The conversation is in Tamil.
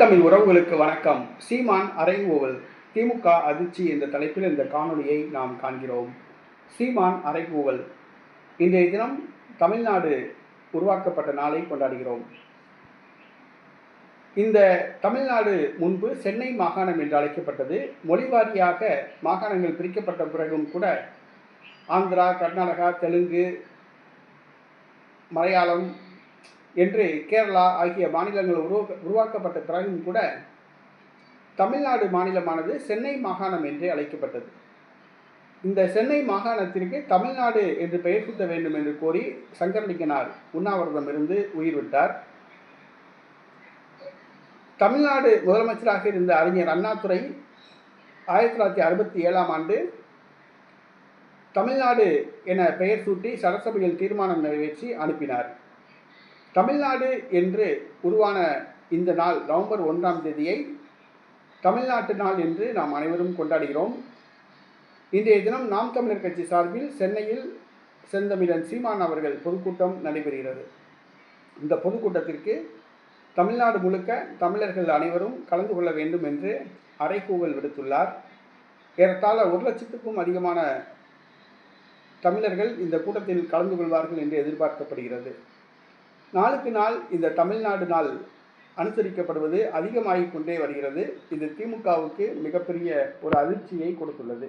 தமிழ் உறவுகளுக்கு வணக்கம். சீமான் அறைகூவல். திமுக அதிர்ச்சி என்ற தலைப்பில் இந்த காணொலியை நாம் காண்கிறோம். சீமான் அறைகூவல். இன்றைய தினம் தமிழ்நாடு உருவாக்கப்பட்ட நாளை கொண்டாடுகிறோம். இந்த தமிழ்நாடு முன்பு சென்னை மாகாணம் என்று அழைக்கப்பட்டது. மொழிவாரியாக மாகாணங்கள் பிரிக்கப்பட்ட பிறகும் கூட ஆந்திரா கர்நாடகா தெலுங்கு மலையாளம் என்று கேரளா ஆகிய மாநிலங்கள் உருவ உருவாக்கப்பட்ட பிறகும் கூட தமிழ்நாடு மாநிலமானது சென்னை மாகாணம் என்று அழைக்கப்பட்டது. இந்த சென்னை மாகாணத்திற்கு தமிழ்நாடு என்று பெயர் சூட்ட வேண்டும் என்று கோரி சங்கர்லிங்கனார் உண்ணாவிரதம் இருந்து உயிர் விட்டார். தமிழ்நாடு முதலமைச்சராக இருந்த அறிஞர் அண்ணாதுரை ஆயிரத்தி தொள்ளாயிரத்தி அறுபத்தி ஏழாம் ஆண்டு தமிழ்நாடு என பெயர் சூட்டி சட்டசபையில் தீர்மானம் நிறைவேற்றி அனுப்பினார். தமிழ்நாடு என்று உருவான இந்த நாள் நவம்பர் ஒன்றாம் தேதியை தமிழ்நாட்டு நாள் என்று நாம் அனைவரும் கொண்டாடுகிறோம். இன்றைய தினம் நாம் தமிழர் கட்சி சார்பில் சென்னையில் செந்தமிழன் சீமான் அவர்கள் பொதுக்கூட்டம் நடைபெறுகிறது. இந்த பொதுக்கூட்டத்திற்கு தமிழ்நாடு முழுக்க தமிழர்கள் அனைவரும் கலந்து கொள்ள வேண்டும் என்று அறைகூவல் விடுத்துள்ளார். ஏறத்தாழ ஒரு லட்சத்துக்கும் அதிகமான தமிழர்கள் இந்த கூட்டத்தில் கலந்து கொள்வார்கள் என்று எதிர்பார்க்கப்படுகிறது. நாளுக்கு நாள் இந்த தமிழ்நாடு நாள் அனுசரிக்கப்படுவது அதிகமாகிக் கொண்டே வருகிறது. இது திமுகவுக்கு மிகப்பெரிய ஒரு அதிர்ச்சியை கொடுத்துள்ளது.